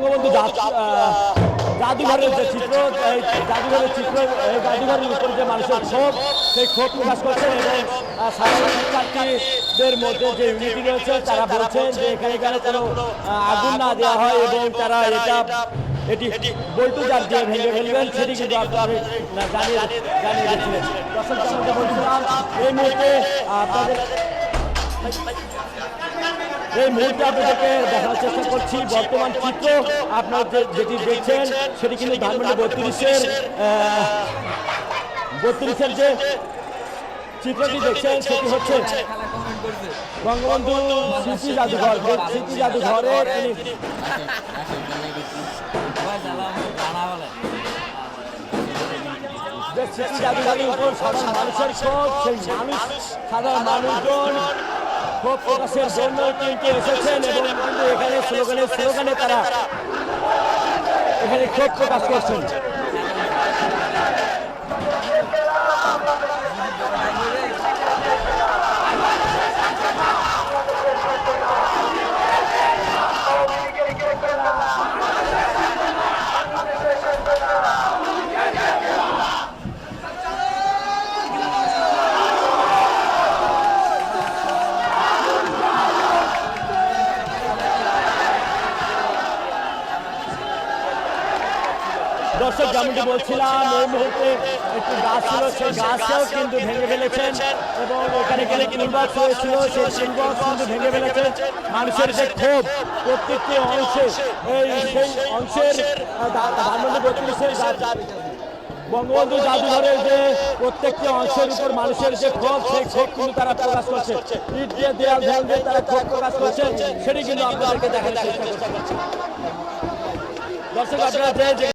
বঙ্গবন্ধু জাদুঘরের যে চিত্র এই জাদুঘরের চিত্র এই জাদুঘরের উপর যে মানুষের ক্ষোভ সেই ক্ষোভ প্রকাশ করছেন এবং আহ, মধ্যে যে ইউনিটি রয়েছে তারা বলছেন যে এখানে এখানে কোনো আগুন না দেওয়া হয় এবং তারা এটা এটি বল্টু জার দিয়ে ভেঙে ফেলবেন সেটি কিন্তু আপনার জানিয়ে জানিয়ে দিয়েছিলেন। দর্শক এই মুহূর্তে আপনাদের এই মুহূর্তে আপনাদেরকে দেখানোর চেষ্টা করছি, বর্তমান চিত্র আপনার যেটি দেখছেন, সেটি কিন্তু ধানমন্ডি বত্রিশের বত্রিশের যে চিত্রটি দেখছেন, সেটি হচ্ছে বঙ্গবন্ধু স্মৃতি জাদুঘর স্মৃতি জাদুঘরে তিনি জাদুঘরের উপর সাধারণ মানুষের ক্ষোভ, সেই মানুষ সাধারণ মানুষজন ক্ষোভ প্রকাশের জন্য কিন্তু এসেছেন এবং কিন্তু এখানে স্লোগানে স্লোগানে তারা এখানে ক্ষোভ প্রকাশ করছেন। দর্শক যেমনটি বলছিলাম এই মুহূর্তে একটি গাছ ছিল সেই গাছও কিন্তু ভেঙে ফেলেছেন এবং এখানে এখানে কিনবক্স হয়েছিল সেই কিনবক্স কিন্তু ভেঙে ফেলেছেন। মানুষের যে ক্ষোভ প্রত্যেকটি অংশে এই সেই অংশের ধানমন্ডি বত্রিশের বঙ্গবন্ধু জাদুঘরের যে প্রত্যেকটি অংশের উপর মানুষের যে ক্ষোভ সেই ক্ষোভ কিন্তু তারা প্রকাশ করছে। ইট দিয়ে দেওয়াল ভেঙে দিয়ে তারা ক্ষোভ প্রকাশ করছে। সেটি কিন্তু আপনাদেরকে দেখার চেষ্টা করছে। দর্শক আপনারা যে